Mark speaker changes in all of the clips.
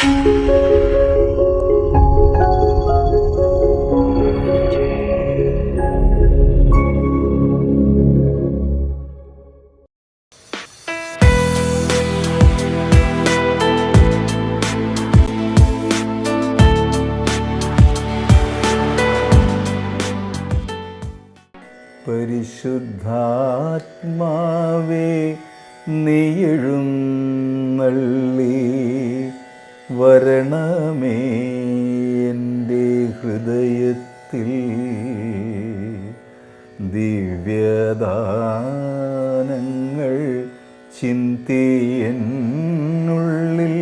Speaker 1: Música ദിവ്യദാനങ്ങൾ ചിന്തിയെന്നുള്ളിൽ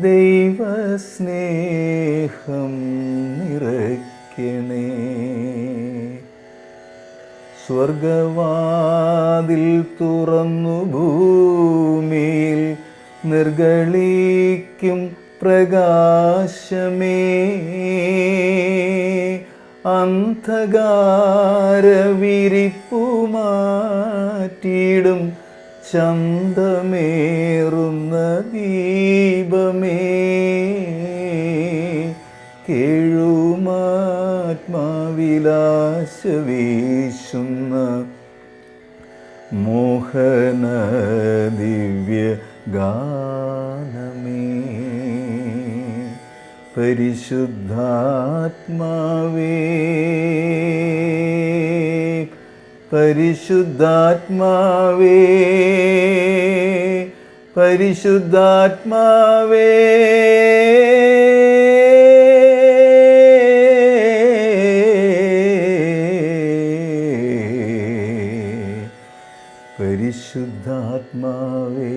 Speaker 1: ദൈവസ്നേഹം നിറയ്ക്കണേ. സ്വർഗവാതിൽ തുറന്നു ഭൂമിയിൽ നിർഗളിക്കും പ്രകാശമേ. അന്ധകാരവിരിപ്പു മാറ്റിയിടും ചന്തമേറുന്ന ദീപമേ. കേഴുമാത്മാവിലാശ വീശുന്ന മോഹന പരിശുദ്ധാത്മാവേ പരിശുദ്ധാത്മാവേ പരിശുദ്ധാത്മാവേ പരിശുദ്ധാത്മാവേ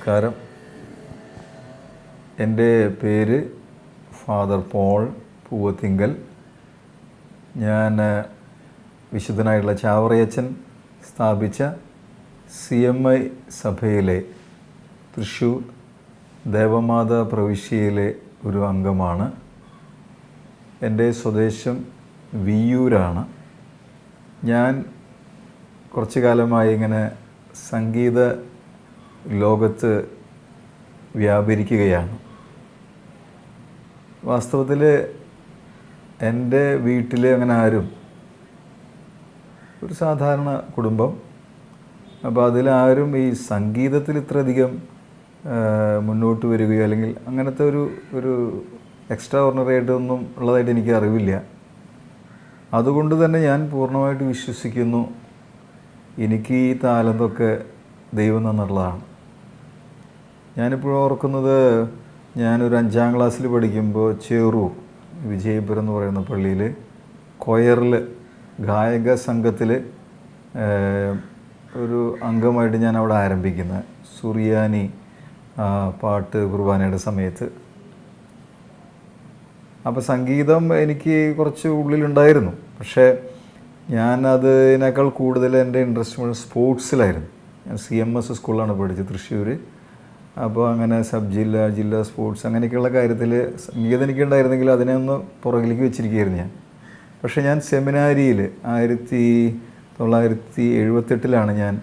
Speaker 1: നമസ്കാരം. എന്റെ പേര് ഫാദർ പോൾ പൂവത്തിങ്കൽ. ഞാൻ വിശുദ്ധനായിട്ടുള്ള ചാവറയച്ചൻ സ്ഥാപിച്ച സി എം ഐ സഭയിലെ തൃശ്ശൂർ ദേവമാത പ്രവിശ്യയിലെ ഒരു അംഗമാണ്. എന്റെ സ്വദേശം വിയൂരാണ് ഞാൻ കുറച്ചു കാലമായി ഇങ്ങനെ സംഗീത ലോകത്ത് വ്യാപരിക്കുകയാണ്. വാസ്തവത്തിൽ എന്റെ വീട്ടിൽ അങ്ങനെ ആരും ഒരു സാധാരണ കുടുംബം. അപ്പോൾ അതിലാരും ഈ സംഗീതത്തിൽ ഇത്രയധികം മുന്നോട്ട് വരികയോ അല്ലെങ്കിൽ അങ്ങനത്തെ ഒരു ഒരു എക്സ്ട്രാ ഓർഡിനറി ആയിട്ടൊന്നും ഉള്ളതായിട്ട് എനിക്ക് അറിവില്ല. അതുകൊണ്ട് തന്നെ ഞാൻ പൂർണമായിട്ട് വിശ്വസിക്കുന്നു. എനിക്ക് ഈ താലന്തൊക്കെ ദൈവം തന്നിട്ടുള്ളതാണ്. ഞാനിപ്പോഴും ഓർക്കുന്നത് ഞാനൊരു അഞ്ചാം ക്ലാസ്സിൽ പഠിക്കുമ്പോൾ ചെറു വിജയപുരം എന്ന് പറയുന്ന പള്ളിയിൽ കൊയറിൽ ഗായക സംഘത്തിൽ ഒരു അംഗമായിട്ട് ഞാൻ അവിടെ ആരംഭിക്കുന്നത് സുറിയാനി പാട്ട് കുർബാനയുടെ സമയത്ത്. അപ്പോൾ സംഗീതം എനിക്ക് കുറച്ച് ഉള്ളിലുണ്ടായിരുന്നു. പക്ഷേ ഞാൻ അതിനേക്കാൾ കൂടുതൽ എന്റെ ഇൻട്രസ്റ്റ് സ്പോർട്സിലായിരുന്നു ഞാൻ സി എം എസ് സ്കൂളിലാണ് പഠിച്ചത് തൃശ്ശൂർ അപ്പോൾ അങ്ങനെ സബ് ജില്ല ജില്ലാ സ്പോർട്സ് അങ്ങനെയൊക്കെയുള്ള കാര്യത്തിൽ സംഗീതം എനിക്കുണ്ടായിരുന്നെങ്കിൽ അതിനെ ഒന്ന് പുറകിലേക്ക് വെച്ചിരിക്കുകയായിരുന്നു ഞാൻ. പക്ഷേ ഞാൻ സെമിനാരിയിൽ ആയിരത്തി തൊള്ളായിരത്തി എഴുപത്തെട്ടിലാണ് ഞാൻ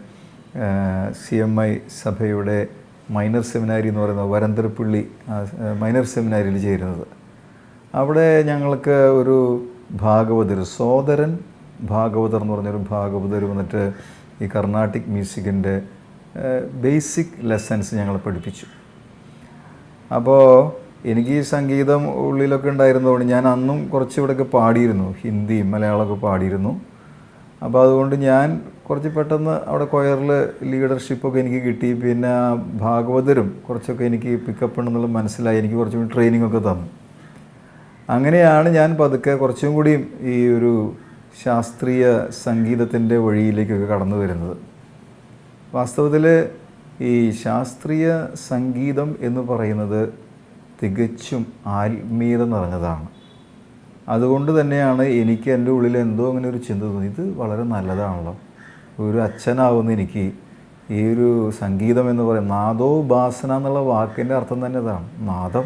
Speaker 1: സി എം ഐ സഭയുടെ മൈനർ സെമിനാരി എന്ന് പറയുന്ന വരന്തരപ്പള്ളി മൈനർ സെമിനാരിയിൽ ചേരുന്നത്. അവിടെ ഞങ്ങൾക്ക് ഒരു ഭാഗവതർ സോദരൻ ഭാഗവതർ എന്ന് പറഞ്ഞൊരു ഭാഗവതർ വന്നിട്ട് ഈ കർണാട്ടിക് മ്യൂസിക്കിന്റെ ബേസിക് ലെസൺസ് ഞങ്ങൾ പഠിപ്പിച്ചു. അപ്പോൾ എനിക്ക് ഈ സംഗീതം ഉള്ളിലൊക്കെ ഉണ്ടായിരുന്നതുകൊണ്ട് ഞാൻ അന്നും കുറച്ച് ഇവിടെയൊക്കെ പാടിയിരുന്നു. ഹിന്ദിയും മലയാളമൊക്കെ പാടിയിരുന്നു. അപ്പോൾ അതുകൊണ്ട് ഞാൻ കുറച്ച് പെട്ടെന്ന് അവിടെ കൊയറിൽ ലീഡർഷിപ്പൊക്കെ എനിക്ക് കിട്ടി. പിന്നെ ഭാഗവതരും കുറച്ചൊക്കെ എനിക്ക് പിക്കപ്പ് ഉണ്ടെന്നുള്ള മനസ്സിലായി. എനിക്ക് കുറച്ചും ട്രെയിനിങ് ഒക്കെ തന്നു. അങ്ങനെയാണ് ഞാൻ പതുക്കെ കുറച്ചും കൂടിയും ഈ ഒരു ശാസ്ത്രീയ സംഗീതത്തിന്റെ വഴിയിലേക്കൊക്കെ കടന്നു വരുന്നത്. വാസ്തവത്തിൽ ഈ ശാസ്ത്രീയ സംഗീതം എന്ന് പറയുന്നത് തികച്ചും ആത്മീയത നിറഞ്ഞതാണ്. അതുകൊണ്ട് തന്നെയാണ് എനിക്ക് എന്റെ ഉള്ളിൽ എന്തോ അങ്ങനെ ഒരു ചിന്ത തോന്നി. ഇത് വളരെ നല്ലതാണല്ലോ. ഒരു അച്ഛനാവുന്ന എനിക്ക് ഈ ഒരു സംഗീതം എന്ന് പറയും നാദോപാസന എന്നുള്ള വാക്കിന്റെ അർത്ഥം തന്നെ അതാണ്. നാദം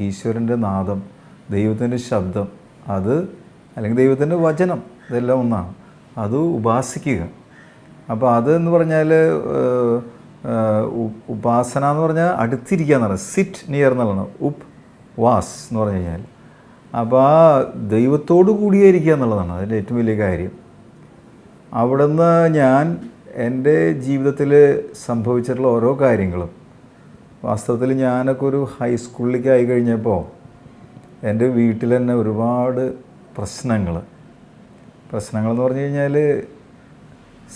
Speaker 1: ഈശ്വരന്റെ നാദം ദൈവത്തിന്റെ ശബ്ദം അത് അല്ലെങ്കിൽ ദൈവത്തിന്റെ വചനം ഇതെല്ലാം ഒന്നാണ്. അത് ഉപാസിക്കുക. അപ്പോൾ അതെന്ന് പറഞ്ഞാൽ ഉപാസന എന്ന് പറഞ്ഞാൽ അടുത്തിരിക്കുക എന്നാണ്. സിറ്റ് നിയർ എന്നുള്ളതാണ് ഉപ് വാസ് എന്ന് പറഞ്ഞു കഴിഞ്ഞാൽ. അപ്പോൾ ആ ദൈവത്തോടു കൂടിയായിരിക്കുക എന്നുള്ളതാണ്. അതിന്റെ ഏറ്റവും വലിയ കാര്യം. അവിടുന്ന് ഞാൻ എന്റെ ജീവിതത്തിൽ സംഭവിച്ചിട്ടുള്ള ഓരോ കാര്യങ്ങളും. വാസ്തവത്തിൽ ഞാനൊക്കെ ഒരു ഹൈസ്കൂളിലേക്ക് ആയി കഴിഞ്ഞപ്പോൾ എന്റെ വീട്ടിൽ തന്നെ ഒരുപാട് പ്രശ്നങ്ങൾ പ്രശ്നങ്ങളെന്ന് പറഞ്ഞു കഴിഞ്ഞാൽ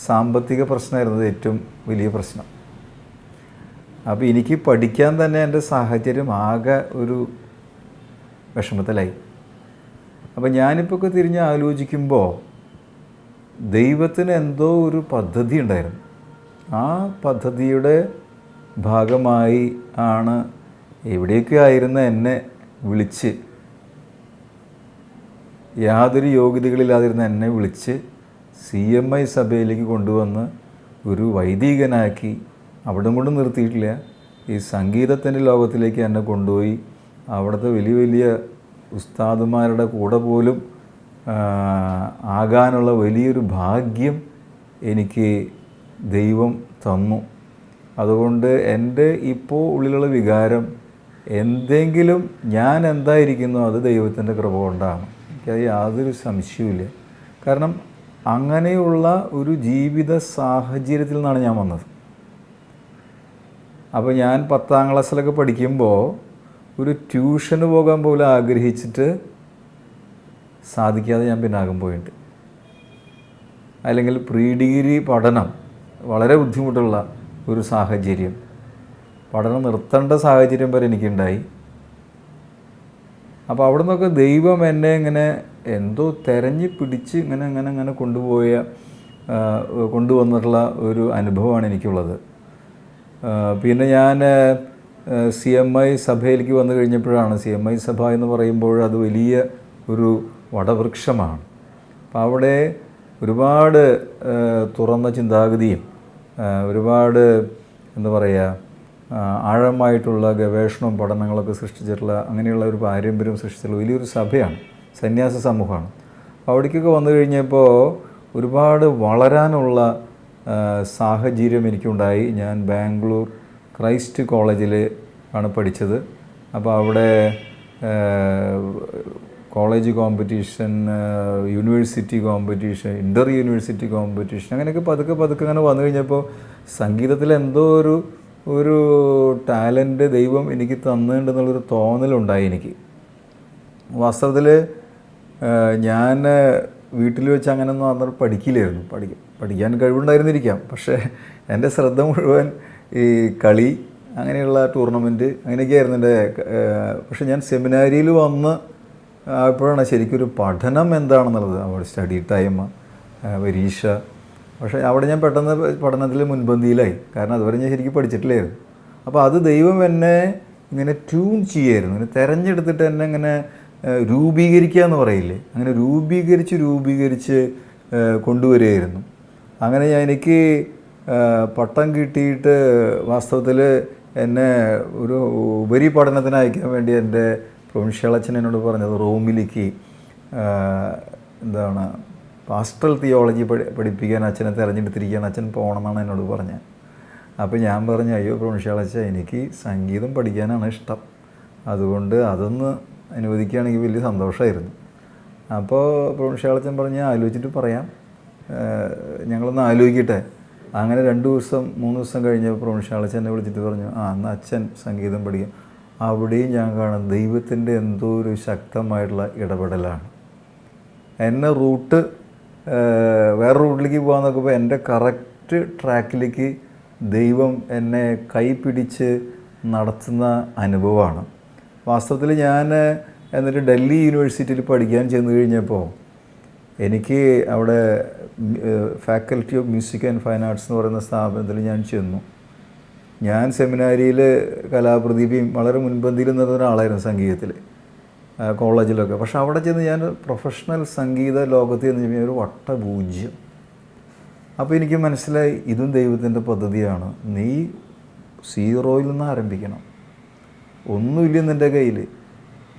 Speaker 1: സാമ്പത്തിക പ്രശ്നമായിരുന്നത് ഏറ്റവും വലിയ പ്രശ്നം. അപ്പോൾ എനിക്ക് പഠിക്കാൻ തന്നെ എന്റെ സാഹചര്യം ആകെ ഒരു വിഷമത്തിലായി. അപ്പോൾ ഞാനിപ്പോൾ ഒക്കെ തിരിഞ്ഞ് ആലോചിക്കുമ്പോൾ ദൈവത്തിന് എന്തോ ഒരു പദ്ധതി ഉണ്ടായിരുന്നു. ആ പദ്ധതിയുടെ ഭാഗമായി ആണ് എവിടെയൊക്കെ ആയിരുന്ന എന്നെ വിളിച്ച് യാതൊരു യോഗ്യതകളില്ലാതിരുന്ന എന്നെ വിളിച്ച് സി എം ഐ സഭയിലേക്ക് കൊണ്ടുവന്ന് ഒരു വൈദികനാക്കി അവിടെ കൊണ്ട് നിർത്തിയിട്ടില്ല. ഈ സംഗീതത്തിന്റെ ലോകത്തിലേക്ക് എന്നെ കൊണ്ടുപോയി. അവിടുത്തെ വലിയ വലിയ ഉസ്താദുമാരുടെ കൂടെ പോലും ആകാനുള്ള വലിയൊരു ഭാഗ്യം എനിക്ക് ദൈവം തന്നു. അതുകൊണ്ട് എന്റെ ഇപ്പോൾ ഉള്ളിലുള്ള വികാരം എന്തെങ്കിലും ഞാൻ എന്തായിരിക്കുന്നു അത് ദൈവത്തിന്റെ കൃപ കൊണ്ടാണ്. എനിക്കത് യാതൊരു സംശയവുമില്ല. കാരണം അങ്ങനെയുള്ള ഒരു ജീവിത സാഹചര്യത്തിൽ നിന്നാണ് ഞാൻ വന്നത്. അപ്പോൾ ഞാൻ പത്താം ക്ലാസ്സിലൊക്കെ പഠിക്കുമ്പോൾ ഒരു ട്യൂഷന് പോകാൻ പോലും ആഗ്രഹിച്ചിട്ട് സാധിക്കാതെ ഞാൻ പിന്നാകം പോയിട്ടുണ്ട്. അല്ലെങ്കിൽ പ്രീ ഡിഗ്രി പഠനം വളരെ ബുദ്ധിമുട്ടുള്ള ഒരു സാഹചര്യം. പഠനം നിർത്തേണ്ട സാഹചര്യം വരെ എനിക്കുണ്ടായി. അപ്പോൾ അവിടെ നിന്നൊക്കെ ദൈവം എന്നെ ഇങ്ങനെ എന്തോ തെരഞ്ഞ് പിടിച്ച് ഇങ്ങനെ അങ്ങനെ അങ്ങനെ കൊണ്ടുപോയ കൊണ്ടുവന്നിട്ടുള്ള ഒരു അനുഭവമാണ് എനിക്കുള്ളത്. പിന്നെ ഞാൻ സി എം ഐ സഭയിലേക്ക് വന്നു കഴിഞ്ഞപ്പോഴാണ് സി എം ഐ സഭ എന്ന് പറയുമ്പോൾ അത് വലിയ ഒരു വടവൃക്ഷമാണ്. അപ്പോൾ അവിടെ ഒരുപാട് തുറന്ന ചിന്താഗതിയും ഒരുപാട് എന്താ പറയുക ആഴമായിട്ടുള്ള ഗവേഷണവും പഠനങ്ങളൊക്കെ സൃഷ്ടിച്ചിട്ടുള്ള അങ്ങനെയുള്ള ഒരു പാരമ്പര്യം സൃഷ്ടിച്ചിട്ടുള്ള വലിയൊരു സഭയാണ് സന്യാസ സമൂഹമാണ്. അപ്പോൾ അവിടേക്കൊക്കെ വന്നു കഴിഞ്ഞപ്പോൾ ഒരുപാട് വളരാനുള്ള സാഹചര്യം എനിക്കുണ്ടായി. ഞാൻ ബാംഗ്ലൂർ ക്രൈസ്റ്റ് കോളേജിൽ ആണ് പഠിച്ചത്. അപ്പോൾ അവിടെ college competition university competition inter university competition അങ്ങനെയൊക്കെ പതുക്കെ പതുക്കെ അങ്ങനെ വന്നു കഴിഞ്ഞപ്പോൾ സംഗീതത്തിൽ എന്തോ ഒരു ഒരു ടാലന്റ് ദൈവം എനിക്ക് തന്നിട്ടുണ്ടെന്നുള്ളൊരു തോന്നലുണ്ടായി എനിക്ക്. വാസ്തവത്തിൽ ഞാൻ വീട്ടിൽ വെച്ച് അങ്ങനെ ഒന്നും അന്നേരം പഠിക്കില്ലായിരുന്നു. പഠിക്കും പഠിക്കാൻ കഴിവുണ്ടായിരുന്നിരിക്കാം. പക്ഷേ എന്റെ ശ്രദ്ധ മുഴുവൻ ഈ കളി അങ്ങനെയുള്ള ടൂർണമെന്റ് അങ്ങനെയൊക്കെയായിരുന്നു എന്റെ പക്ഷെ ഞാൻ സെമിനാരിയിൽ വന്ന് ആയപ്പോഴാണ് ശരിക്കൊരു പഠനം എന്താണെന്നുള്ളത്. അവിടെ സ്റ്റഡി ടൈം പരീക്ഷ പക്ഷേ അവിടെ ഞാൻ പെട്ടെന്ന് പഠനത്തിൽ മുൻപന്തിയിലായി. കാരണം അതുവരെ ഞാൻ ശരിക്കും പഠിച്ചിട്ടില്ലായിരുന്നു. അപ്പോൾ അത് ദൈവം എന്നെ ഇങ്ങനെ ട്യൂൺ ചെയ്യായിരുന്നു. ഇങ്ങനെ തിരഞ്ഞെടുത്തിട്ട് എന്നെ ഇങ്ങനെ രൂപീകരിക്കുക എന്ന് പറയില്ലേ? അങ്ങനെ രൂപീകരിച്ച് രൂപീകരിച്ച് കൊണ്ടുവരികയായിരുന്നു. അങ്ങനെ ഞാൻ എനിക്ക് പട്ടം കിട്ടിയിട്ട് വാസ്തവത്തിൽ എന്നെ ഒരു ഉപരിപഠനത്തിന് അയക്കാൻ വേണ്ടി എന്റെ പ്രൊവിൻഷ്യൽ അച്ഛൻ എന്നോട് പറഞ്ഞത് റോമിലേക്ക് എന്താണ് പാസ്റ്റൽ തിയോളജി പഠി പഠിപ്പിക്കാൻ അച്ഛനെ തിരഞ്ഞെടുത്തിരിക്കുകയാണ്. അച്ഛൻ പോകണമെന്നാണ് എന്നോട് പറഞ്ഞത്. അപ്പോൾ ഞാൻ പറഞ്ഞു അയ്യോ പ്രൊവിൻഷ്യാളച്ച എനിക്ക് സംഗീതം പഠിക്കാനാണ് ഇഷ്ടം. അതുകൊണ്ട് അതൊന്ന് അനുവദിക്കുകയാണെങ്കിൽ വലിയ സന്തോഷമായിരുന്നു. അപ്പോൾ പ്രൊവിൻഷ്യാളച്ചൻ പറഞ്ഞ് ആലോചിച്ചിട്ട് പറയാം. ഞങ്ങളൊന്ന് ആലോചിക്കട്ടെ. അങ്ങനെ രണ്ട് ദിവസം മൂന്ന് ദിവസം കഴിഞ്ഞപ്പോൾ പ്രൊവിൻഷ്യാളച്ചൻ എന്നെ വിളിച്ചിട്ട് പറഞ്ഞു ആ അന്ന് അച്ഛൻ സംഗീതം പഠിക്കാം. അവിടെയും ഞാൻ കാണാം ദൈവത്തിന്റെ എന്തോ ഒരു ശക്തമായിട്ടുള്ള ഇടപെടലാണ്. എന്നെ റൂട്ട് വേറെ റൂട്ടിലേക്ക് പോകാൻ നോക്കുമ്പോൾ എന്റെ കറക്റ്റ് ട്രാക്കിലേക്ക് ദൈവം എന്നെ കൈപിടിച്ച് നടത്തുന്ന അനുഭവമാണ്. വാസ്തവത്തിൽ ഞാൻ എന്നിട്ട് ഡൽഹി യൂണിവേഴ്സിറ്റിയിൽ പഠിക്കാൻ ചെന്ന് കഴിഞ്ഞപ്പോൾ എനിക്ക് അവിടെ faculty of music and fine arts എന്ന് പറയുന്ന സ്ഥാപനത്തിൽ ഞാൻ ചെന്നു. ഞാൻ സെമിനാരിയിൽ കലാപ്രദീപിയും വളരെ മുൻപന്തിയിൽ നിന്ന ഒരാളായിരുന്നു സംഗീതത്തിൽ കോളേജിലൊക്കെ. പക്ഷെ അവിടെ ചെന്ന് ഞാൻ പ്രൊഫഷണൽ സംഗീത ലോകത്തിൽ എന്ന് കഴിഞ്ഞാൽ ഒരു വട്ടപൂജ്യം. അപ്പോൾ എനിക്ക് മനസ്സിലായി ഇതും ദൈവത്തിന്റെ പദ്ധതിയാണ്. നീ സീറോയിൽ നിന്ന് ആരംഭിക്കണം. ഒന്നുമില്ല നിന്റെ കയ്യിൽ.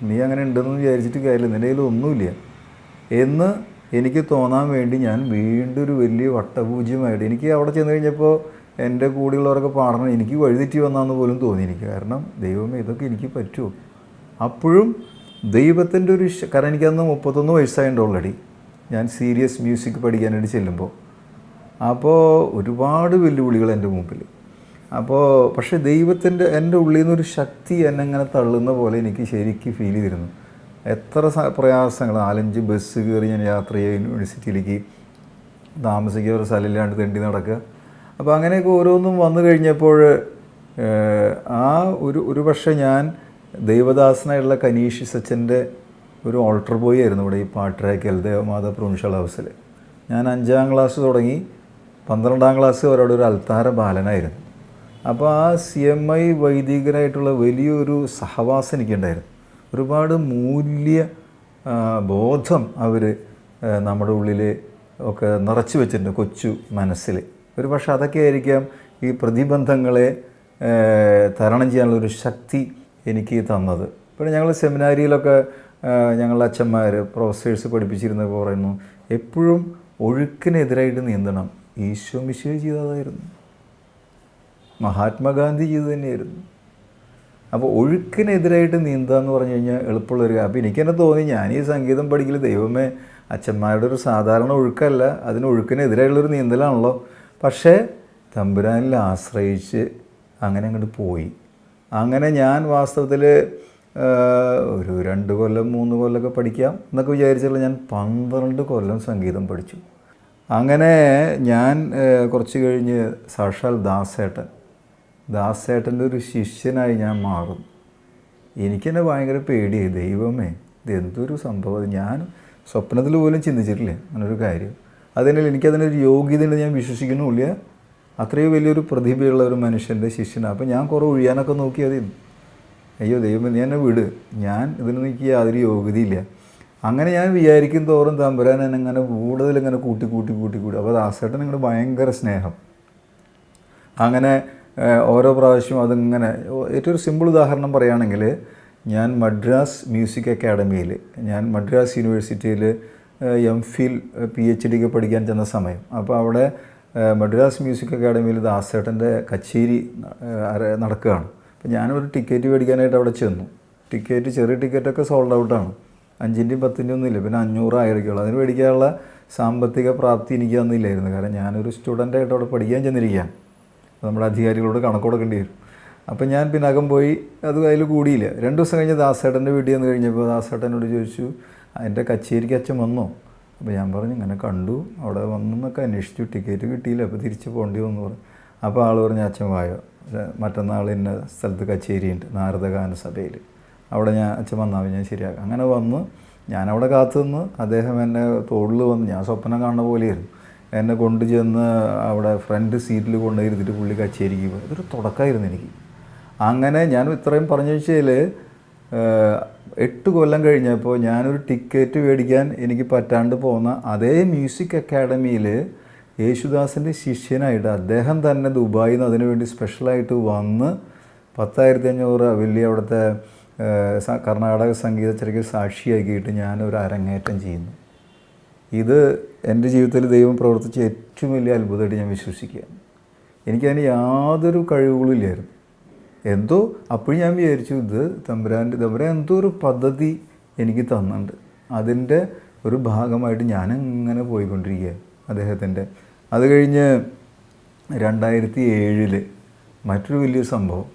Speaker 1: നീ അങ്ങനെ ഉണ്ടെന്ന് വിചാരിച്ചിട്ട് കാര്യമില്ല. നിന്റെ കയ്യിൽ ഒന്നുമില്ല. എന്ന് എനിക്ക് തോന്നാൻ വേണ്ടി ഞാൻ വീണ്ടും ഒരു വലിയ വട്ടപൂജ്യമായിട്ട് എനിക്ക് അവിടെ ചെന്ന് കഴിഞ്ഞപ്പോൾ എന്റെ കൂടെയുള്ളവരൊക്കെ പാടണം. എനിക്ക് വഴിതെറ്റി വന്നാന്ന് പോലും തോന്നി എനിക്ക്. കാരണം ദൈവമേ ഇതൊക്കെ എനിക്ക് പറ്റുമോ? അപ്പോഴും ദൈവത്തിന്റെ ഒരു കാരണം എനിക്കന്ന് മുപ്പത്തൊന്ന് വയസ്സായുണ്ട് ഓൾറെഡി ഞാൻ സീരിയസ് മ്യൂസിക് പഠിക്കാനായിട്ട് ചെല്ലുമ്പോൾ. അപ്പോൾ ഒരുപാട് വെല്ലുവിളികൾ എന്റെ മുമ്പിൽ അപ്പോൾ പക്ഷേ ദൈവത്തിന്റെ എന്റെ ഉള്ളിൽ നിന്നൊരു ശക്തി എന്നെ ഇങ്ങനെ തള്ളുന്ന പോലെ എനിക്ക് ശരിക്കും ഫീൽ ചെയ്തിരുന്നു. എത്ര പ്രയാസങ്ങൾ. നാലഞ്ച് ബസ് കയറി ഞാൻ യാത്ര ചെയ്യുക യൂണിവേഴ്സിറ്റിയിലേക്ക് താമസിക്കുക ഒരു സ്ഥലമില്ലാണ്ട് തെണ്ടി നടക്കുക. അപ്പോൾ അങ്ങനെയൊക്കെ ഓരോന്നും വന്നു കഴിഞ്ഞപ്പോൾ ആ ഒരു ഒരു പക്ഷേ ഞാൻ ദൈവദാസനായിട്ടുള്ള കനീഷ് സച്ചന്റെ ഒരു ഓൾട്ടർ ബോയ് ആയിരുന്നു ഇവിടെ ഈ പാട്രാക്കൽ ദേവമാത പ്രൊവിൻഷ്യൽ ഹൗസിൽ. ഞാൻ അഞ്ചാം ക്ലാസ് തുടങ്ങി പന്ത്രണ്ടാം ക്ലാസ് അവരോട് ഒരു അൽത്താര ബാലനായിരുന്നു. അപ്പോൾ ആ സി എം ഐ വൈദികരായിട്ടുള്ള വലിയൊരു സഹവാസം എനിക്കുണ്ടായിരുന്നു. ഒരുപാട് മൂല്യ ബോധം അവർ നമ്മുടെ ഉള്ളിൽ ഒക്കെ നിറച്ചു വെച്ചിട്ടുണ്ട് കൊച്ചു മനസ്സിൽ. ഒരു പക്ഷേ അതൊക്കെ ആയിരിക്കാം ഈ പ്രതിബന്ധങ്ങളെ തരണം ചെയ്യാനുള്ള ഒരു ശക്തി എനിക്ക് തന്നത്. പിന്നെ ഞങ്ങൾ സെമിനാരിയിലൊക്കെ ഞങ്ങൾ അച്ഛന്മാർ പ്രൊഫസേഴ്സ് പഠിപ്പിച്ചിരുന്നൊക്കെ പറയുന്നു എപ്പോഴും ഒഴുക്കിനെതിരായിട്ട് നീന്തണം. ഈശോ മിശോ ചെയ്തതായിരുന്നു. മഹാത്മാഗാന്ധി ചെയ്തു തന്നെയായിരുന്നു. അപ്പോൾ ഒഴുക്കിനെതിരായിട്ട് നീന്തുക എന്ന് പറഞ്ഞു കഴിഞ്ഞാൽ എളുപ്പമുള്ളൊരു അപ്പോൾ എനിക്കെന്നെ തോന്നി ഞാൻ ഈ സംഗീതം പഠിക്കൽ ദൈവമേ അച്ഛന്മാരുടെ ഒരു സാധാരണ ഒഴുക്കല്ല. അതിന് ഒഴുക്കിനെതിരായുള്ളൊരു നീന്തലാണല്ലോ. പക്ഷേ തമ്പുരാനിൽ ആശ്രയിച്ച് അങ്ങനെ അങ്ങോട്ട് പോയി. അങ്ങനെ ഞാൻ വാസ്തവത്തിൽ ഒരു രണ്ട് കൊല്ലം മൂന്ന് കൊല്ലമൊക്കെ പഠിക്കാം എന്നൊക്കെ വിചാരിച്ചുള്ള ഞാൻ പന്ത്രണ്ട് കൊല്ലം സംഗീതം പഠിച്ചു. അങ്ങനെ ഞാൻ കുറച്ച് കഴിഞ്ഞ് സാക്ഷാൽ ദാസേട്ടൻ. ദാസേട്ടന്റെ ഒരു ശിഷ്യനായി ഞാൻ മാറും എനിക്കെന്നെ ഭയങ്കര പേടിയായി. ദൈവമേ ഇത് എന്തൊരു സംഭവം. ഞാൻ സ്വപ്നത്തിൽ പോലും ചിന്തിച്ചിട്ടില്ല അങ്ങനൊരു കാര്യം. അതിനാൽ എനിക്കതിനൊരു യോഗ്യത ഞാൻ വിശ്വസിക്കുന്നുമില്ല. അത്രയും വലിയൊരു പ്രതിഭയുള്ള ഒരു മനുഷ്യന്റെ ശിഷ്യനാണ് അപ്പോൾ ഞാൻ കുറേ ഒഴിയാനൊക്കെ നോക്കിയത് അയ്യോ ദൈവമേ നീ എന്നെ വിട്. ഞാൻ ഇതിന് എനിക്ക് യാതൊരു യോഗ്യതയില്ല. അങ്ങനെ ഞാൻ വിചാരിക്കും തോറും തമ്പുരാൻ എന്നെ ഇങ്ങനെ കൂടുതൽ ഇങ്ങനെ കൂട്ടി കൂട്ടി കൂട്ടി കൂട്ടി. അപ്പോൾ ദാസേട്ടൻ നിങ്ങൾ ഭയങ്കര സ്നേഹം. അങ്ങനെ ഓരോ പ്രാവശ്യം അതിങ്ങനെ ഏറ്റവും ഒരു സിമ്പിൾ ഉദാഹരണം പറയുകയാണെങ്കിൽ ഞാൻ മദ്രാസ് മ്യൂസിക് അക്കാഡമിയിൽ ഞാൻ മദ്രാസ് യൂണിവേഴ്സിറ്റിയിൽ എം ഫിൽ പി എച്ച് ഡിക്ക് പഠിക്കാൻ ചെന്ന സമയം. അപ്പോൾ അവിടെ മദ്രാസ് മ്യൂസിക് അക്കാഡമിയിൽ ദാസേട്ടന്റെ കച്ചേരി നടക്കുകയാണ്. അപ്പോൾ ഞാനൊരു ടിക്കറ്റ് മേടിക്കാനായിട്ട് അവിടെ ചെന്നു. ടിക്കറ്റ് ചെറിയ ടിക്കറ്റൊക്കെ സോൾഡ് ഔട്ടാണ് അഞ്ചിന്റെയും പത്തിന്റെയും ഒന്നുമില്ല പിന്നെ അഞ്ഞൂറ് ആയിരിക്കുള്ളൂ അതിന് മേടിക്കാനുള്ള സാമ്പത്തിക പ്രാപ്തി എനിക്ക് അന്നില്ലായിരുന്നു കാരണം ഞാനൊരു സ്റ്റുഡന്റായിട്ട് അവിടെ പഠിക്കാൻ ചെന്നിരിക്കുകയാണ്. നമ്മുടെ അധികാരികളോട് കണക്ക് കൊടുക്കേണ്ടി വരും. അപ്പം ഞാൻ പിന്നകം പോയി അത് അതിൽ കൂടിയില്ല. രണ്ട് ദിവസം കഴിഞ്ഞ് ദാസേട്ടന്റെ വീട്ടിൽ നിന്ന് കഴിഞ്ഞപ്പോൾ ദാസേട്ടനോട് ചോദിച്ചു എന്റെ കച്ചേരിക്ക് അച്ഛൻ വന്നോ? അപ്പോൾ ഞാൻ പറഞ്ഞു ഇങ്ങനെ കണ്ടു. അവിടെ വന്നെന്നൊക്കെ അന്വേഷിച്ചു. ടിക്കറ്റ് കിട്ടിയില്ല. അപ്പോൾ തിരിച്ച് പോകേണ്ടി വന്നു പറഞ്ഞു. അപ്പോൾ ആൾ പറഞ്ഞു അച്ഛൻ വായോ? മറ്റന്നാൾ ഇന്ന സ്ഥലത്ത് കച്ചേരിയുണ്ട് നാരദഗാന സഭയിൽ. അവിടെ ഞാൻ അച്ഛൻ വന്നാൽ ഞാൻ ശരിയാക്കാം. അങ്ങനെ വന്ന്. ഞാനവിടെ കാത്തു നിന്ന്. അദ്ദേഹം എന്നെ തോളിൽ വന്ന്. ഞാൻ സ്വപ്നം കാണുന്ന പോലെയായിരുന്നു. എന്നെ കൊണ്ടു ചെന്ന് അവിടെ ഫ്രണ്ട് സീറ്റിൽ കൊണ്ടുപോയിരുന്നിട്ട് പുള്ളി കച്ചേരിക്ക് പോയി. ഇതൊരു തുടക്കമായിരുന്നു എനിക്ക്. അങ്ങനെ ഞാൻ ഇത്രയും പറഞ്ഞു വെച്ചാൽ എട്ട് കൊല്ലം കഴിഞ്ഞപ്പോൾ ഞാനൊരു ടിക്കറ്റ് മേടിക്കാൻ എനിക്ക് പറ്റാണ്ട് പോകുന്ന അതേ മ്യൂസിക് അക്കാഡമിയിൽ യേശുദാസിന്റെ ശിഷ്യനായിട്ട് അദ്ദേഹം തന്നെ ദുബായിൽ നിന്ന് അതിനുവേണ്ടി സ്പെഷ്യലായിട്ട് വന്ന് പത്തായിരത്തി അഞ്ഞൂറ് വലിയ അവിടുത്തെ കർണാടക സംഗീത സംഗീതച്ചരയ്ക്ക് സാക്ഷിയാക്കിയിട്ട് ഞാനൊരു അരങ്ങേറ്റം ചെയ്യുന്നു. ഇത് എന്റെ ജീവിതത്തിൽ ദൈവം പ്രവർത്തിച്ച ഏറ്റവും വലിയ അത്ഭുതമായിട്ട് ഞാൻ വിശ്വസിക്കുകയാണ്. എനിക്കതിന് യാതൊരു കഴിവുകളും ഇല്ലായിരുന്നു. എന്തോ അപ്പോഴും ഞാൻ വിചാരിച്ചു ഇത് തമ്പുരാന്റെ തമ്പുരാൻ എന്തോ ഒരു പദ്ധതി എനിക്ക് തന്നിട്ടുണ്ട്. അതിന്റെ ഒരു ഭാഗമായിട്ട് ഞാനങ്ങനെ പോയിക്കൊണ്ടിരിക്കുക അദ്ദേഹത്തിന്റെ. അത് കഴിഞ്ഞ് രണ്ടായിരത്തി ഏഴിൽ മറ്റൊരു വലിയ സംഭവം.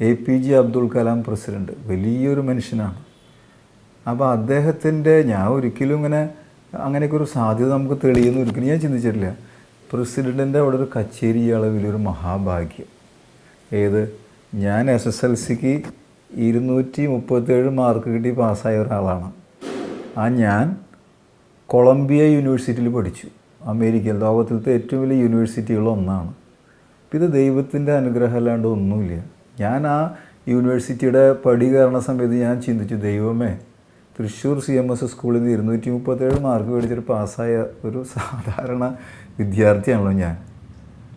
Speaker 1: A P J Abdul Kalam president വലിയൊരു മനുഷ്യനാണ്. അപ്പോൾ അദ്ദേഹത്തിന്റെ ഞാൻ ഒരിക്കലും ഇങ്ങനെ അങ്ങനെയൊക്കെ ഒരു സാധ്യത നമുക്ക് തെളിയുന്ന ഒരിക്കലും ഞാൻ ചിന്തിച്ചിട്ടില്ല. പ്രസിഡന്റിന്റെ അവിടെ ഒരു കച്ചേരി അളവിലൊരു മഹാഭാഗ്യം. ഏത്? ഞാൻ എസ് എസ് എൽ സിക്ക് ഇരുന്നൂറ്റി മുപ്പത്തേഴ് മാർക്ക് കിട്ടി പാസ്സായ ഒരാളാണ്. ആ ഞാൻ കൊളംബിയ യൂണിവേഴ്സിറ്റിയിൽ പഠിച്ചു. അമേരിക്ക ലോകത്തിലത്തെ ഏറ്റവും വലിയ യൂണിവേഴ്സിറ്റികളിൽ ഒന്നാണ്. ഇത് ദൈവത്തിന്റെ അനുഗ്രഹം അല്ലാണ്ട് ഒന്നുമില്ല. ഞാൻ ആ യൂണിവേഴ്സിറ്റിയുടെ പടി കയറുന്ന സമയത്ത് ഞാൻ ചിന്തിച്ചു ദൈവമേ തൃശ്ശൂർ സി എം എസ് സ്കൂളിൽ നിന്ന് ഇരുന്നൂറ്റി മുപ്പത്തേഴ് മാർക്ക് മേടിച്ചിട്ട് പാസ്സായ ഒരു സാധാരണ വിദ്യാർത്ഥിയാണല്ലോ ഞാൻ.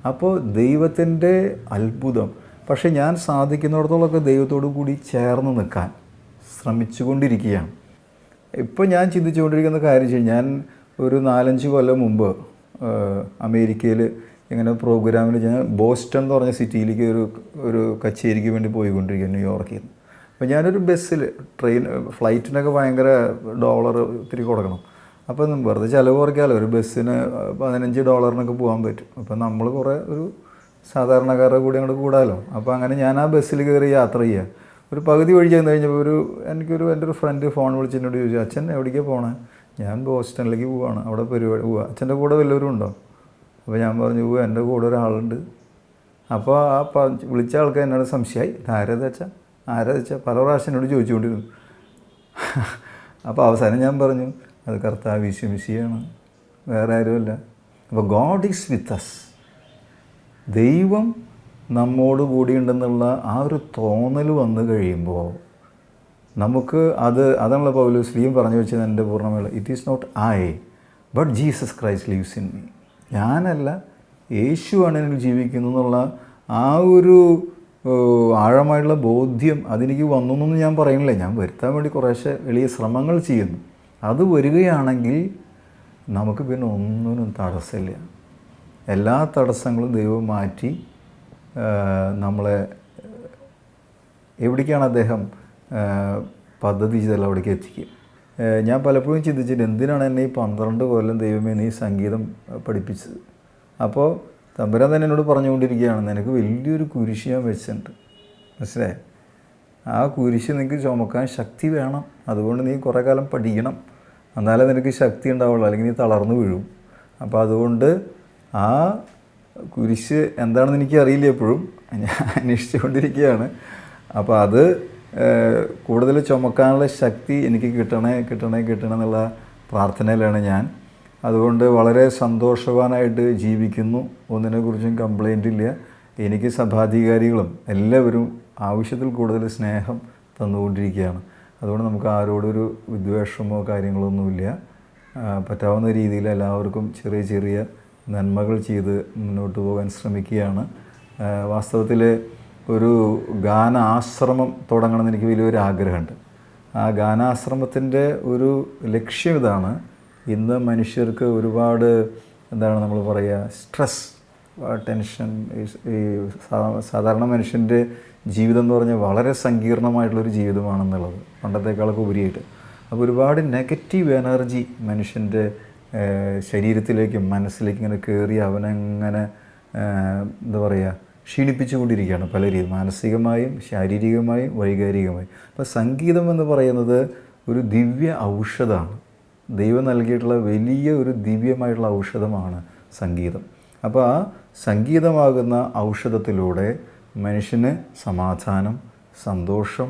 Speaker 1: അപ്പോൾ ദൈവത്തിന്റെ അത്ഭുതം പക്ഷേ ഞാൻ സാധിക്കുന്നിടത്തോളമൊക്കെ ദൈവത്തോടു കൂടി ചേർന്ന് നിൽക്കാൻ ശ്രമിച്ചുകൊണ്ടിരിക്കുകയാണ്. ഇപ്പോൾ ഞാൻ ചിന്തിച്ചുകൊണ്ടിരിക്കുന്ന കാര്യം വെച്ചാൽ ഞാൻ ഒരു നാലഞ്ച് കൊല്ലം മുമ്പ് അമേരിക്കയിൽ ഇങ്ങനെ പ്രോഗ്രാമിൽ ഞാൻ ബോസ്റ്റൺ എന്ന് പറഞ്ഞ സിറ്റിയിലേക്ക് ഒരു ഒരു കച്ചേരിക്ക് വേണ്ടി പോയിക്കൊണ്ടിരിക്കുക ന്യൂയോർക്കിൽ നിന്ന്. അപ്പോൾ ഞാനൊരു ബസ്സിൽ ട്രെയിൻ ഫ്ലൈറ്റിനൊക്കെ ഭയങ്കര ഡോളർ ഒത്തിരി കൊടുക്കണം. അപ്പം വെറുതെ ചിലവ് കുറയ്ക്കാമല്ലോ ഒരു ബസ്സിന് പതിനഞ്ച് ഡോളറിനൊക്കെ പോകാൻ പറ്റും. അപ്പം നമ്മൾ കുറേ ഒരു സാധാരണക്കാരുടെ കൂടെ അങ്ങോട്ട് കൂടാലോ? അപ്പോൾ അങ്ങനെ ഞാൻ ആ ബസ്സിൽ കയറി യാത്ര ചെയ്യുക ഒരു പകുതി വഴി ചെന്ന് കഴിഞ്ഞപ്പോൾ ഒരു എനിക്കൊരു എന്റെ ഒരു ഫ്രണ്ട് ഫോൺ വിളിച്ച് എന്നോട് ചോദിച്ചു അച്ഛൻ എവിടേക്കാണ് പോണേ? ഞാൻ ബോസ്റ്റണിലേക്ക് പോവാണ് അവിടെ പരിപാടി പോവുക അച്ഛന്റെ കൂടെ വല്ലവരും ഉണ്ടോ? അപ്പോൾ ഞാൻ പറഞ്ഞു പോവുക എന്റെ കൂടെ ഒരാളുണ്ട്. അപ്പോൾ ആ വിളിച്ച ആൾക്ക് എന്നോട് സംശയമായി ആരാ വെച്ചാൽ ആരാ വെച്ചാൽ പല പ്രാവശ്യം എന്നോട് ചോദിച്ചുകൊണ്ടിരുന്നു. അപ്പോൾ അവസാനം ഞാൻ പറഞ്ഞു അത് കർത്താവ് വിശ്വമിശിയാണ് വേറെ ആരുമല്ല. അപ്പോൾ ഗോഡ് ഈസ് വിത്ത് അസ് ദൈവം നമ്മോട് കൂടിയുണ്ടെന്നുള്ള ആ ഒരു തോന്നൽ വന്നു കഴിയുമ്പോൾ നമുക്ക് അത് അതാണല്ലോ പൗലോസ് ലീം പറഞ്ഞു വെച്ചത് എന്റെ പൂർണമേള it is not I but Jesus Christ lives in me ഞാനല്ല യേശുവാണ് എനിക്ക് ജീവിക്കുന്നു എന്നുള്ള ആ ഒരു ആഴമായിട്ടുള്ള ബോധ്യം അതെനിക്ക് വന്നു എന്നൊന്നും ഞാൻ പറയുന്നില്ല. ഞാൻ വരുത്താൻ വേണ്ടി കുറേശ്ശെ വലിയ ശ്രമങ്ങൾ ചെയ്യുന്നു. അത് വരികയാണെങ്കിൽ നമുക്ക് പിന്നെ ഒന്നിനും തടസ്സമില്ല. എല്ലാ തടസ്സങ്ങളും ദൈവം മാറ്റി നമ്മളെ എവിടേക്കാണ് അദ്ദേഹം പദ്ധതി ചെയ്തല്ല അവിടേക്ക് എത്തിക്കുക? ഞാൻ പലപ്പോഴും ചിന്തിച്ചിട്ട് എന്തിനാണ് എന്നെ ഈ പന്ത്രണ്ട് കൊല്ലം ദൈവമേ നീ സംഗീതം പഠിപ്പിച്ചത്? അപ്പോൾ തമ്പുരാൻ തന്നെ എന്നോട് പറഞ്ഞുകൊണ്ടിരിക്കുകയാണ് നിനക്ക് വലിയൊരു കുരിശ് ഞാൻ വെച്ചിട്ടുണ്ട്. മനസ്സിലായി? ആ കുരിശ് നിനക്ക് ചുമക്കാൻ ശക്തി വേണം. അതുകൊണ്ട് നീ കുറേ കാലം പഠിക്കണം. എന്നാലേ നിനക്ക് ശക്തി ഉണ്ടാവുള്ളൂ. അല്ലെങ്കിൽ നീ തളർന്നു വീഴും. അപ്പോൾ അതുകൊണ്ട് ആ കുരിശ് എന്താണെന്ന് എനിക്ക് അറിയില്ല എപ്പോഴും. ഞാൻ അന്വേഷിച്ചുകൊണ്ടിരിക്കുകയാണ്. അപ്പോൾ അത് കൂടുതൽ ചുമക്കാനുള്ള ശക്തി എനിക്ക് കിട്ടണേ കിട്ടണേ കിട്ടണേ എന്നുള്ള പ്രാർത്ഥനയിലാണ് ഞാൻ. അതുകൊണ്ട് വളരെ സന്തോഷവാനായിട്ട് ജീവിക്കുന്നു. ഒന്നിനെക്കുറിച്ചും കംപ്ലൈന്റ് ഇല്ല. എനിക്ക് സഭാധികാരികളും എല്ലാവരും ആവശ്യത്തിൽ കൂടുതൽ സ്നേഹം തന്നുകൊണ്ടിരിക്കുകയാണ്. അതുകൊണ്ട് നമുക്ക് ആരോടൊരു വിദ്വേഷമോ കാര്യങ്ങളോ ഒന്നുമില്ല. പറ്റാവുന്ന രീതിയിൽ എല്ലാവർക്കും ചെറിയ ചെറിയ നന്മകൾ ചെയ്ത് മുന്നോട്ട് പോകാൻ ശ്രമിക്കുകയാണ്. വാസ്തവത്തിൽ ഒരു ഗാനാശ്രമം തുടങ്ങണമെന്ന് എനിക്ക് വലിയൊരു ആഗ്രഹമുണ്ട്. ആ ഗാനാശ്രമത്തിന്റെ ഒരു ലക്ഷ്യം ഇതാണ്. ഇന്ന് മനുഷ്യർക്ക് ഒരുപാട് എന്താണ് നമ്മൾ പറയുക സ്ട്രെസ് ടെൻഷൻ ഈ- സാധാരണ മനുഷ്യന്റെ ജീവിതം എന്ന് പറഞ്ഞാൽ വളരെ സങ്കീർണമായിട്ടുള്ളൊരു ജീവിതമാണെന്നുള്ളത്. പണ്ടത്തേക്കാളൊക്കെ ഉപരിയായിട്ട്. അപ്പോൾ ഒരുപാട് നെഗറ്റീവ് എനർജി മനുഷ്യന്റെ ശരീരത്തിലേക്കും മനസ്സിലേക്കും ഇങ്ങനെ കയറി അവനങ്ങനെ എന്താ പറയുക ക്ഷീണിപ്പിച്ചുകൊണ്ടിരിക്കുകയാണ് പല രീതി മാനസികമായും ശാരീരികമായും വൈകാരികമായും. അപ്പോൾ സംഗീതം എന്ന് പറയുന്നത് ഒരു ദിവ്യ ഔഷധമാണ്. ദൈവം നൽകിയിട്ടുള്ള വലിയ ഒരു ദിവ്യമായിട്ടുള്ള ഔഷധമാണ് സംഗീതം. അപ്പോൾ ആ സംഗീതമാകുന്ന ഔഷധത്തിലൂടെ മനുഷ്യന് സമാധാനം സന്തോഷം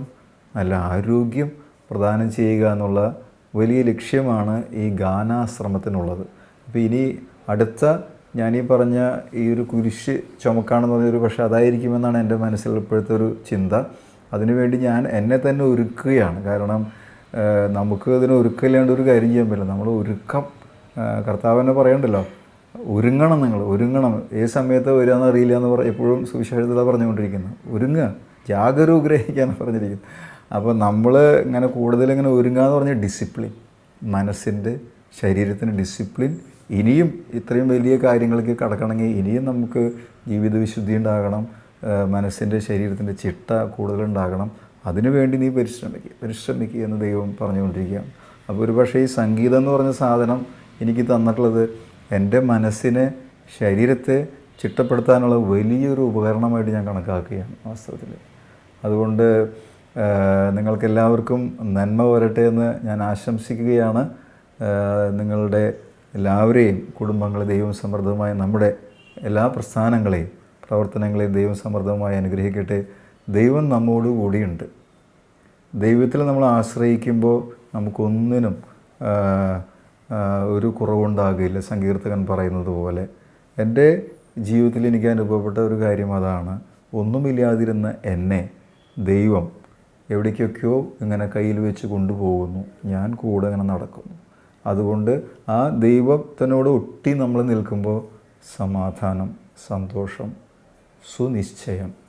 Speaker 1: നല്ല ആരോഗ്യം പ്രദാനം ചെയ്യുക എന്നുള്ള വലിയ ലക്ഷ്യമാണ് ഈ ഗാനാശ്രമത്തിനുള്ളത്. അപ്പോൾ ഇനി അടുത്ത ഞാനീ പറഞ്ഞ ഈ ഒരു കുരിശ് ചുമക്കാണെന്ന് പറഞ്ഞൊരു പക്ഷേ അതായിരിക്കുമെന്നാണ് എന്റെ മനസ്സിൽ ഇപ്പോഴത്തെ ഒരു ചിന്ത. അതിനുവേണ്ടി ഞാൻ എന്നെ തന്നെ ഒരുക്കുകയാണ്. കാരണം നമുക്ക് അതിന് ഒരുക്കില്ലാണ്ട് ഒരു കാര്യം ചെയ്യാൻ പറ്റില്ല. നമ്മൾ ഒരുക്കം ഏഹ്, കർത്താവ് തന്നെ പറയണ്ടല്ലോ ഒരുങ്ങണം നിങ്ങൾ ഒരുങ്ങണം. ഏത് സമയത്ത് വരികയെന്ന് അറിയില്ല എന്ന് പറ എപ്പോഴും സുവിശേഷത്തിൽ പറഞ്ഞുകൊണ്ടിരിക്കുന്നത്. ഒരുങ്ങുക ജാഗരൂഗ്രഹിക്കാന്ന് പറഞ്ഞിരിക്കുന്നത് അപ്പോൾ നമ്മൾ ഇങ്ങനെ കൂടുതൽ ഇങ്ങനെ ഒരുങ്ങുക എന്ന് പറഞ്ഞാൽ ഡിസിപ്ലിൻ മനസ്സിന്റെ ശരീരത്തിന് ഡിസിപ്ലിൻ ഇനിയും ഇത്രയും വലിയ കാര്യങ്ങൾക്ക് കടക്കണമെങ്കിൽ ഇനിയും നമുക്ക് ജീവിത വിശുദ്ധി ഉണ്ടാകണം മനസ്സിന്റെ ശരീരത്തിന്റെ ചിട്ട കൂടുതലുണ്ടാകണം അതിനുവേണ്ടി നീ പരിശ്രമിക്കുക പരിശ്രമിക്കുക എന്ന് ദൈവം പറഞ്ഞുകൊണ്ടിരിക്കുകയാണ്. അപ്പോൾ ഒരു പക്ഷേ ഈ സംഗീതം എന്ന് പറഞ്ഞ സാധനം എനിക്ക് തന്നിട്ടുള്ളത് എന്റെ മനസ്സിനെ ശരീരത്തെ ചിട്ടപ്പെടുത്താനുള്ള വലിയൊരു ഉപകരണമായിട്ട് ഞാൻ കണക്കാക്കുകയാണ് വാസ്തവത്തിൽ അതുകൊണ്ട് നിങ്ങൾക്കെല്ലാവർക്കും നന്മ വരട്ടെ എന്ന് ഞാൻ ആശംസിക്കുകയാണ്. നിങ്ങളുടെ എല്ലാവരെയും കുടുംബങ്ങളെ ദൈവം സമൃദ്ധമായ നമ്മുടെ എല്ലാ പ്രസ്ഥാനങ്ങളെയും പ്രവർത്തനങ്ങളെയും ദൈവം സമൃദ്ധമായി അനുഗ്രഹിക്കട്ടെ. ദൈവം നമ്മോട് കൂടിയുണ്ട്. ദൈവത്തിൽ നമ്മൾ ആശ്രയിക്കുമ്പോൾ നമുക്കൊന്നിനും ഒരു കുറവുണ്ടാകില്ല. സങ്കീർത്തകൻ പറയുന്നത് പോലെ എന്റെ ജീവിതത്തിൽ എനിക്ക് അനുഭവപ്പെട്ട ഒരു കാര്യം അതാണ്. ഒന്നുമില്ലാതിരുന്ന എന്നെ ദൈവം എവിടേക്കൊക്കെയോ ഇങ്ങനെ കയ്യിൽ വെച്ച് കൊണ്ടുപോകുന്നു. ഞാൻ കൂടെ ഇങ്ങനെ നടക്കുന്നു. അതുകൊണ്ട് ആ ദൈവത്തിനോട് ഒട്ടി നമ്മൾ നിൽക്കുമ്പോൾ സമാധാനം സന്തോഷം സുനിശ്ചയം.